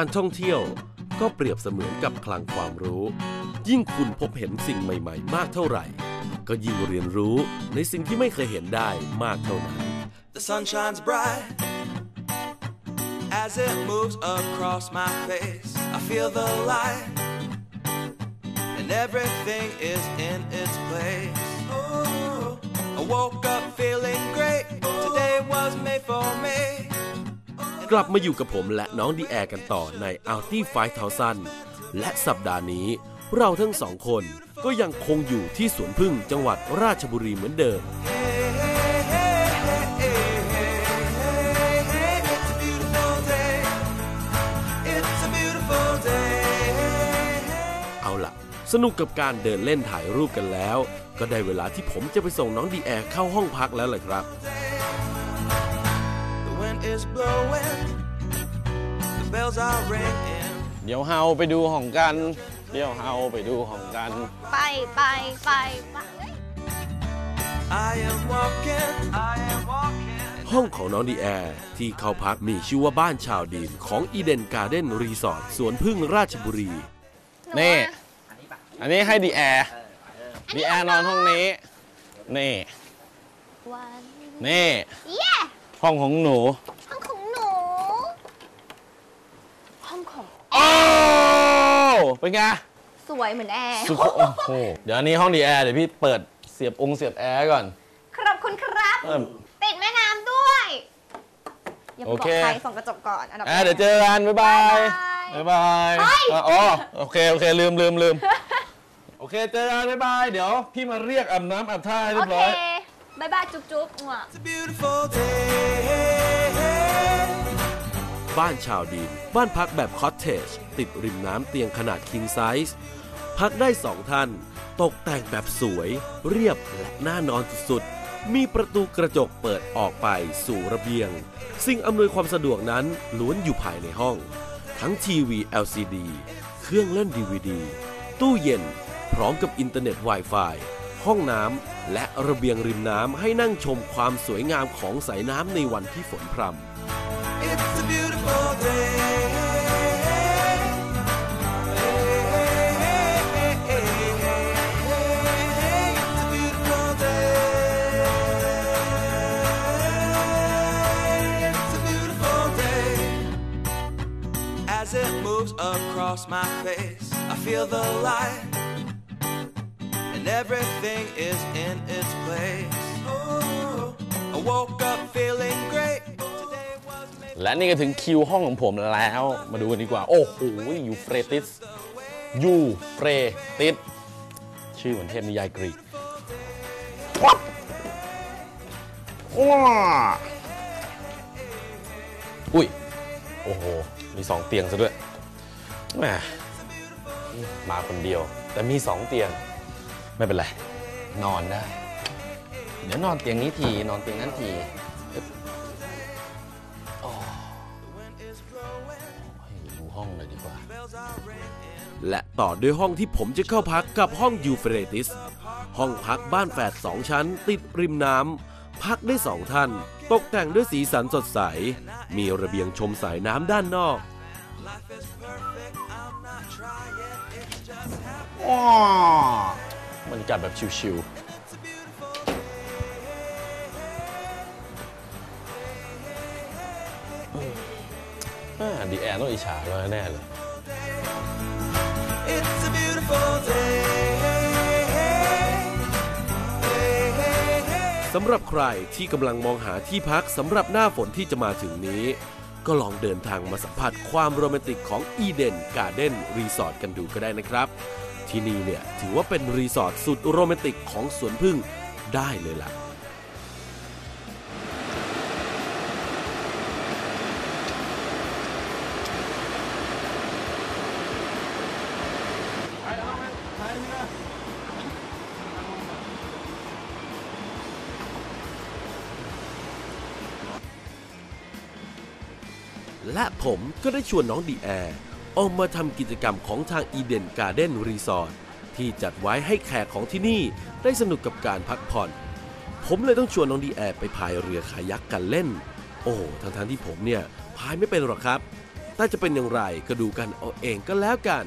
การท่องเที่ยวก็เปรียบเสมือนกับคลังความรู้ ยิ่งคุณพบเห็นสิ่งใหม่ ๆ มากเท่าไหร่ ก็ยิ่งเรียนรู้ในสิ่งที่ไม่เคยเห็นได้มากเท่านั้น The sun shines bright as it moves across my face. I feel the light, and everything is in its place. I woke up feeling great. Today was made for me. กลับมาอยู่กับผมและน้องดีแอร์กันต่อใน a l t i 5000และสัปดาห์นี้ เราทั้งสองคนก็ยังคงอยู่ที่สวนพึ่งจังหวัดราชบุรีเหมือนเดิม เอาล่ะ สนุกกับการเดินเล่นถ่ายรูปกันแล้ว ก็ได้เวลาที่ผมจะไปส่งน้องดีแอร์เข้าห้องพักแล้วล่ะครับ wind is blowing. The bells are ringing. เดี๋ยวเฮาไปดูของกัน เดี๋ยวเฮาไปดูของกัน ไปไปไปไป I am walking. I am walking. ห้องของน้องดีแอร์ที่เข้าพักมีชื่อว่าบ้านชาวดินของอีเดนการ์เด้นรีสอร์ทสวนพึ่งราชบุรีนี่อันนี้ให้ดีแอร์ดีแอร์นอนห้องนี้ นี่ วัน นี่ เย้ ห้องของหนูห้องของหนู ห้องของ โอ้เป็นไง สวยเหมือนแอร์สุดโอ้โหเดี๋ยวอันนี้ห้องดีแอร์เดี๋ยวพี่เปิดเสียบองค์เสียบแอร์ก่อน ขอบคุณครับ เอิ่ม ติดแม่น้ำด้วย อย่าไปโอบอเคกใครส่องกระจกก่อนอันดับแอร์เดี๋ยวเจอกันบ๊ายบาย บ๊ายบายเฮ้ย อะอ๋อโอเคโอเคลืมลืมลืมโอเคเจอกันบ๊ายบาย เดี๋ยวพี่มาเรียกอาบน้ำอาบท่าให้โอเรียบเคร้อย บายบายจุ๊บจุ๊บงัว บ้านชาวดินบ้านพักแบบคอตเทจติดริมน้ำเตียงขนาด king size พักได้สองท่าน ตกแต่งแบบสวย เรียบและน่านอนสุดๆ มีประตูกระจกเปิดออกไปสู่ระเบียง สิ่งอำนวยความสะดวกนั้นล้วนอยู่ภายในห้อง ทั้งทีวี LCD เครื่องเล่น DVD ตู้เย็น พร้อมกับอินเทอร์เน็ต Wi-Fi ห้องน้ำและระเบียงริมน้ำให้นั่งชมความสวยงามของสายน้ำในวันที่ฝนพรำ everything is in its place. Oh, I woke up feeling great. Today was made และนี่ก็ถึงคิวห้องของผมแล้ว มาดูกันดีกว่า โอ้โหยูเฟรติสยูเฟรติสชื่อเหมือนเทพนิยายกรีกวับว้าอุ้ย โอ้โห มีสองเตียงซะด้วยแหมมาคนเดียว แต่มีสองเตียง ไม่เป็นไร นอนได้ เดี๋ยวนอนเตียงนี้ที นอนเตียงนั้นทีให้ดูห้องเลยดีกว่า และต่อด้วยห้องที่ผมจะเข้าพักกับห้องยูเฟรติส ห้องพักบ้านแฝดสองชั้น ติดริมน้ำพักได้สองท่าน ตกแต่งด้วยสีสันสดใส มีระเบียงชมสายน้ำด้านนอก Life is perfect, I'm not trying, it's just happening. ว้าบรรยากาศแบบชิวๆดีแอร์ต้องอิจฉาเราแน่เลย It's a beautiful day. สำหรับใครที่กำลังมองหาที่พักสำหรับหน้าฝนที่จะมาถึงนี้ ก็ลองเดินทางมาสัมผัสความโรแมนติกของอีเดนการ์เด้นรีสอร์ทกันดูก็ได้นะครับ ที่นี่เนี่ยถือว่าเป็นรีสอร์ทสุดโรแมนติกของสวนพึ่งได้เลยล่ะและผมก็ได้ชวนน้องดีแอร์ ออกมาทำกิจกรรมของทางอีเดนการ์เด้นรีสอร์ทที่จัดไว้ให้แขกของที่นี่ได้สนุกกับการพักผ่อน ผมเลยต้องชวนน้องดีแอร์ไปพายเรือคายักกันเล่น โอ้ทั้งทที่ผมเนี่ยพายไม่เป็นหรอกครับ แต่จะเป็นอย่างไรก็ดูกันเอาเองก็แล้วกัน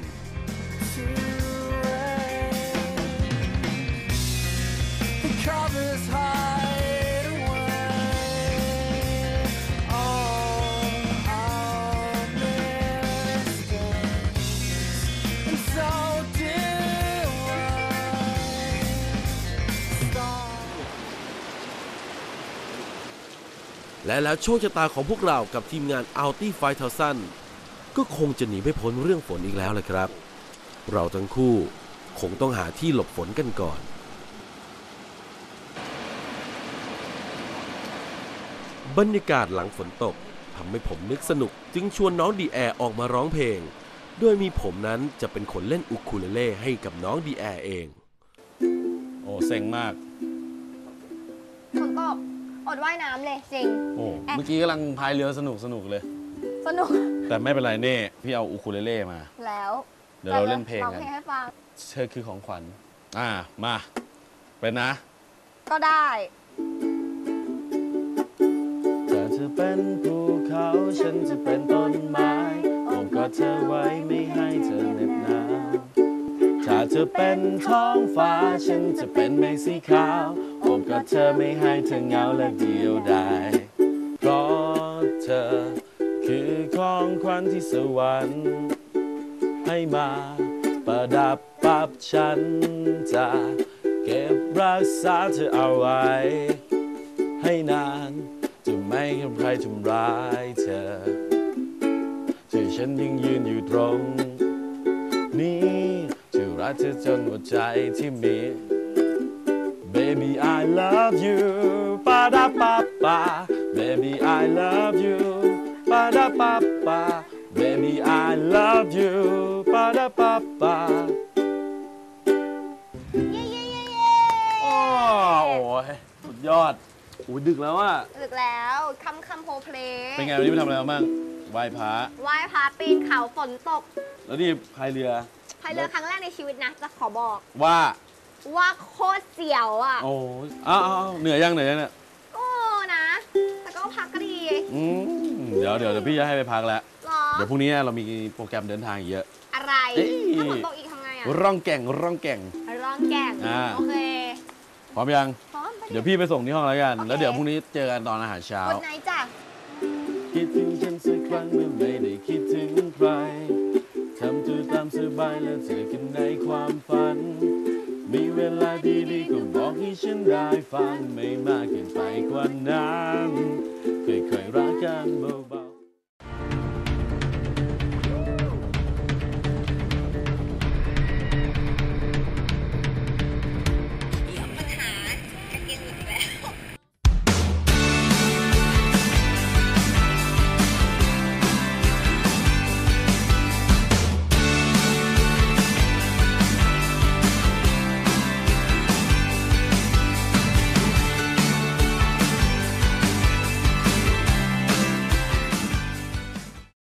และแล้วโชคชะตาของพวกเรากับทีมงาน a l t i 5000ก็คงจะหนีไม่พ้นเรื่องฝนอีกแล้วเลยครับ เราทั้งคู่คงต้องหาที่หลบฝนกันก่อน บรรยากาศหลังฝนตกทำให้ผมนึกสนุก จึงชวนน้องดีแอร์ออกมาร้องเพลง โดยมีผมนั้นจะเป็นคนเล่นอุคูเลเล่ให้กับน้องดีแอร์เอง โอ้เซ็งมาก อดว่ายน้ำเลยจริง โอ้เมื่อกี้กำลังพายเรือสนุกสนุกเลย สนุกแต่ไม่เป็นไรเน่พี่เอาอูคูเลเล่มา แล้วเดี๋ยวเราเล่นเพลงร้องกันเพลงให้ฟังเธอคือของขวัญ อ่า มา เป็นนะ ก็ได้ แต่เธอเป็นภูเขาฉันจะเป็นต้นไม้โอบกอดเธอไว้ไม่ให้เธอเหน็บหนาวถ้าเธอเป็นท้องฟ้าฉันจะเป็นเมฆสีขาวโอบ กอดเธอไม่ให้เธอเหงาและเดียวดายเพราะเธอคือของขวัญที่สวรรค์ให้มาประดับปรับฉันจะเก็บรักษาเธอเอาไว้ ให้นานจะไม่ให้ใครทำร้ายเธอที่ฉันยังยืนอยู่ตรง นี้จะรักเธอจนหมดใจที่มี Baby I love you pa da pa pa Baby I love you pa da pa pa Baby I love you pa da pa pa เย้เย้เย้เย้โอ้โอ้ยสุดยอดโอ้ยดึกแล้วอะดึกแล้วคำคำโพเพลงเป็นไงวันนี้ไปทำอะไรมาบ้างไหว้พระไหว้พระปีนเขาฝนตก แล้วนี่พายเรือพายเรือครั้งแรกในชีวิตนะ จะขอบอกว่า ว่าโคตรเสียวอะโอ้ยอ้าวอ้าวเหนื่อยยังเหนื่อยยังเนี่ยโอ้นะ แต่ก็พักก็ดีอืมเดี๋ยวเดี๋ยวเดี๋ยวพี่จะให้ไปพักแล้ว หรอ เดี๋ยวพรุ่งนี้เรามีโปรแกรมเดินทางอีกเยอะ อะไร เอ้ย ถ้าฝนตกอีกทำไงอะ ร่องแก่งร่องแก่ง ร้องแก่งอ่า โอเคพร้อมยัง พร้อมไปเดี๋ยวพี่ไปส่งที่ห้องแล้วกัน โอเค แล้วเดี๋ยวพรุ่งนี้เจอกันตอนอาหารเช้าคนไหนจ้ะคิดถึงฉันสักครั้งเมื่อไม่ได้คิดถึงใคร ทำตัวตามสบายแล้วเจอกันในความฝัน มีเวลาดีๆก็บอกให้ฉันได้ฟังไม่มากเกินไปกว่านั้น